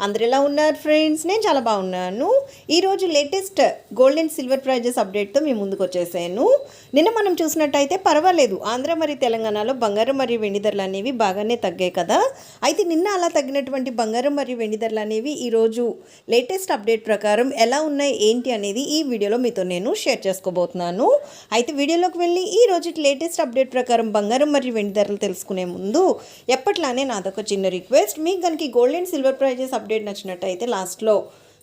అందరు ఎలా ఉన్నారు ఫ్రెండ్స్ నేను చాలా బాగున్నాను. ఈరోజు latest gold and silver prices అప్డేట్తో మీ ముందుకు వచ్చేసాను. నిన్న మనం చూసినట్టయితే పర్వాలేదు. ఆంధ్ర మరియు తెలంగాణలో బంగారం మరియు వెండి ధరలు అనేవి బాగానే తగ్గాయి కదా. అయితే నిన్న అలా తగ్గినటువంటి బంగారం మరియు వెండి ధరలు అనేవి ఈరోజు లేటెస్ట్ అప్డేట్ ప్రకారం ఎలా ఉన్నాయి ఏంటి అనేది ఈ వీడియోలో మీతో నేను షేర్ చేసుకోబోతున్నాను. అయితే వీడియోలోకి వెళ్ళి ఈ రోజు లేటెస్ట్ అప్డేట్ ప్రకారం బంగారం మరియు వెండి ధరలు తెలుసుకునే ముందు ఎప్పట్లానే నాదొక చిన్న రిక్వెస్ట్ మీకు కనుక gold and silver prices update నచ్చినట్టయితే లాస్ట్లో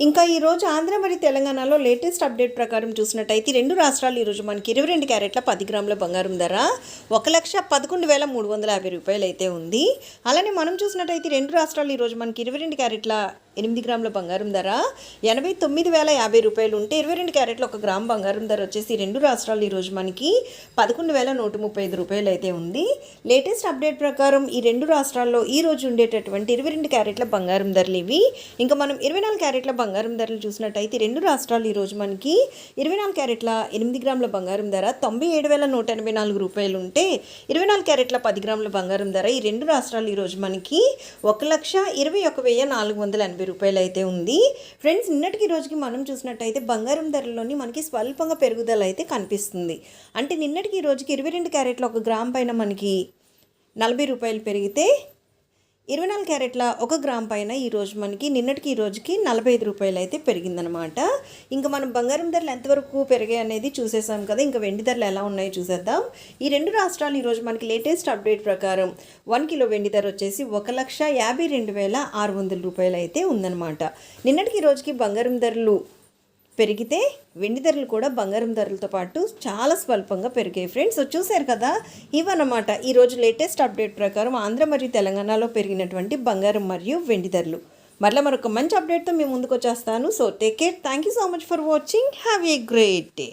ఇంకా ఈరోజు ఆంధ్ర మరియు తెలంగాణలో లేటెస్ట్ అప్డేట్ ప్రకారం చూసినట్టయితే రెండు రాష్ట్రాలు ఈరోజు మనకి ఇరవై రెండు క్యారెట్ల పది గ్రాముల బంగారం ధర ఒక లక్ష పదకొండు వేల మూడు వందల యాభై రూపాయలు అయితే ఉంది. అలానే మనం చూసినట్టయితే రెండు రాష్ట్రాలు ఈరోజు మనకి ఇరవై రెండు క్యారెట్ల ఎనిమిది గ్రాముల బంగారం ధర ఎనభై తొమ్మిది వేల యాభై రూపాయలు ఉంటే ఇరవై రెండు క్యారెట్ల ఒక గ్రామ్ బంగారం ధర వచ్చేసి రెండు రాష్ట్రాలు ఈరోజు మనకి పదకొండు వేల నూట ముప్పై ఐదు రూపాయలు అయితే ఉంది. లేటెస్ట్ అప్డేట్ ప్రకారం ఈ రెండు రాష్ట్రాల్లో ఈ రోజు ఉండేటటువంటి ఇరవై రెండు క్యారెట్ల బంగారం ధరలు ఇవి. ఇంకా మనం ఇరవై నాలుగు క్యారెట్ల బంగారం ధరలు చూసినట్టయితే రెండు రాష్ట్రాలు ఈరోజు మనకి ఇరవై నాలుగు క్యారెట్ల ఎనిమిది గ్రాముల బంగారం ధర తొంభై ఏడు వేల నూట ఎనభై నాలుగు రూపాయలు ఉంటే ఇరవై నాలుగు క్యారెట్ల పది గ్రాముల బంగారం ధర ఈ రెండు రాష్ట్రాలు ఈరోజు మనకి ఒక లక్ష ఇరవై ఒక వెయ్యి నాలుగు వందల ఎనభై రూపాయలు అయితే ఉంది. ఫ్రెండ్స్ నిన్నటికి రోజుకి మనం చూసినట్టయితే బంగారం ధరలోని మనకి స్వల్పంగా పెరుగుదల అయితే కనిపిస్తుంది. అంటే నిన్నటికి ఈ రోజుకి ఇరవై రెండు క్యారెట్ల ఒక గ్రామ్ పైన మనకి నలభై రూపాయలు పెరిగితే ఇరవై నాలుగు క్యారెట్ల ఒక గ్రామ్ పైన ఈరోజు మనకి నిన్నటికి ఈ రోజుకి నలభై ఐదు రూపాయలు అయితే పెరిగిందనమాట ఇంకా మనం బంగారం ధరలు ఎంతవరకు పెరిగాయి అనేది చూసేసాం కదా ఇంకా వెండి ధరలు ఎలా ఉన్నాయో చూసేద్దాం. ఈ రెండు రాష్ట్రాలు ఈరోజు మనకి లేటెస్ట్ అప్డేట్ ప్రకారం వన్ కిలో వెండి ధర వచ్చేసి ఒక లక్ష యాభై రెండు వేల ఆరు వందల రూపాయలు అయితే ఉందన్నమాట. నిన్నటికి ఈ రోజుకి బంగారం ధరలు పెరిగితే వెండి ధరలు కూడా బంగారం ధరలతో పాటు చాలా స్వల్పంగా పెరిగాయి ఫ్రెండ్స్. చూశారు కదా ఇవన్నమాట. ఈరోజు లేటెస్ట్ అప్డేట్ ప్రకారం ఆంధ్ర మరియు తెలంగాణలో పెరిగినటువంటి బంగారం మరియు వెండి ధరలు. మరలా మరొక మంచి అప్డేట్తో మేము ముందుకు వచ్చేస్తాను. So take care thank you so much for watching have a great day